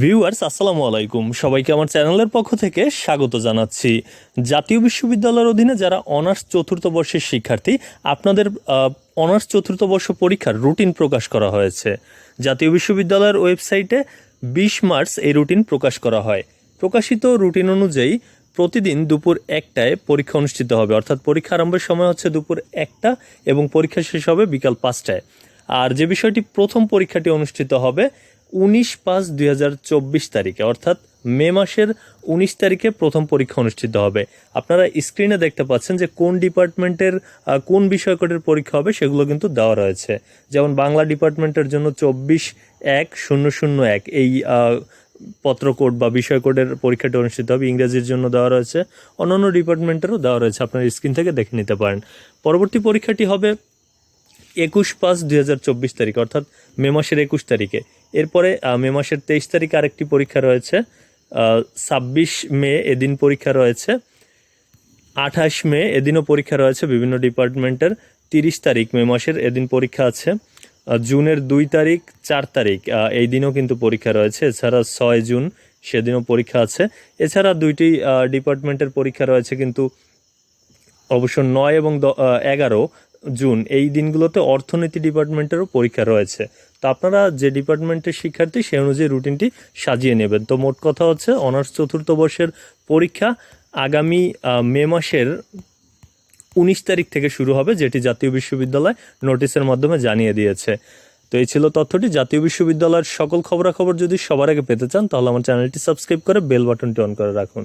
Viewers, আসসালামু আলাইকুম। সবাইকে আমার চ্যানেলের পক্ষ থেকে স্বাগত জানাচ্ছি। জাতীয় বিশ্ববিদ্যালয়ের অধীনে যারা অনার্স চতুর্থ বর্ষের শিক্ষার্থী, আপনাদের অনার্স চতুর্থ বর্ষ পরীক্ষার রুটিন প্রকাশ করা হয়েছে। জাতীয় বিশ্ববিদ্যালয়ের ওয়েবসাইটে বিশ মার্চ এই রুটিন প্রকাশ করা হয়। প্রকাশিত রুটিন অনুযায়ী প্রতিদিন দুপুর একটায় পরীক্ষা অনুষ্ঠিত হবে। অর্থাৎ পরীক্ষা আরম্ভের সময় হচ্ছে দুপুর একটা এবং পরীক্ষা শেষ হবে বিকাল পাঁচটায়। আর যে বিষয়টি প্রথম পরীক্ষাটি অনুষ্ঠিত হবে উনিশ পাঁচ দুই হাজার চব্বিশ তারিখে অর্থাৎ মে মাসের উনিশ তারিখে প্রথম পরীক্ষা অনুষ্ঠিত হবে। আপনারা স্ক্রিনে দেখতে পাচ্ছেন যে কোন ডিপার্টমেন্টের কোন বিষয় কোডের পরীক্ষা হবে সেগুলো কিন্তু দেওয়া রয়েছে। যেমন বাংলা ডিপার্টমেন্টের জন্য চব্বিশ এক শূন্য শূন্য এক এই আহ, পত্র কোড বা বিষয় কোডের পরীক্ষাটি অনুষ্ঠিত হবে ইংরেজির জন্য দেওয়া রয়েছে। অন্যান্য ডিপার্টমেন্টেরও দেওয়া রয়েছে আপনার স্ক্রিন থেকে দেখে নিতে পারেন। পরবর্তী পরীক্ষাটি হবে একুশ পাঁচ দুই তারিখ, অর্থাৎ মে মাসের একুশ তারিখে। এরপরে মে মাসের তেইশ তারিখে আরেকটি পরীক্ষা রয়েছে। ছাব্বিশ মে এদিন পরীক্ষা রয়েছে। আঠাশ মে এদিনও পরীক্ষা রয়েছে বিভিন্ন ডিপার্টমেন্টের। তিরিশ তারিখ মে মাসের এদিন পরীক্ষা আছে। জুনের দুই তারিখ, চার তারিখ এই দিনও কিন্তু পরীক্ষা রয়েছে। এছাড়া ছয় জুন সেদিনও পরীক্ষা আছে। এছাড়া দুইটি ডিপার্টমেন্টের পরীক্ষা রয়েছে কিন্তু অবশ্য নয় এবং এগারো। জুন, এই দিনগুলোতে অর্থনীতি ডিপার্টমেন্টেরও পরীক্ষা রয়েছে। তো আপনারা যে ডিপার্টমেন্টের শিক্ষার্থী, সেই অনুযায়ী রুটিনটি সাজিয়ে নেবেন। তো মোট কথা হচ্ছে, অনার্স চতুর্থ বর্ষের পরীক্ষা আগামী মে মাসের উনিশ তারিখ থেকে শুরু হবে, যেটি জাতীয় বিশ্ববিদ্যালয় নোটিশের মাধ্যমে জানিয়ে দিয়েছে। তো এই ছিল তথ্যটি। জাতীয় বিশ্ববিদ্যালয়ের সকল খবরাখবর যদি সবার আগে পেতে চান, তাহলে আমার চ্যানেলটি সাবস্ক্রাইব করে বেল বাটনটি অন করে রাখুন।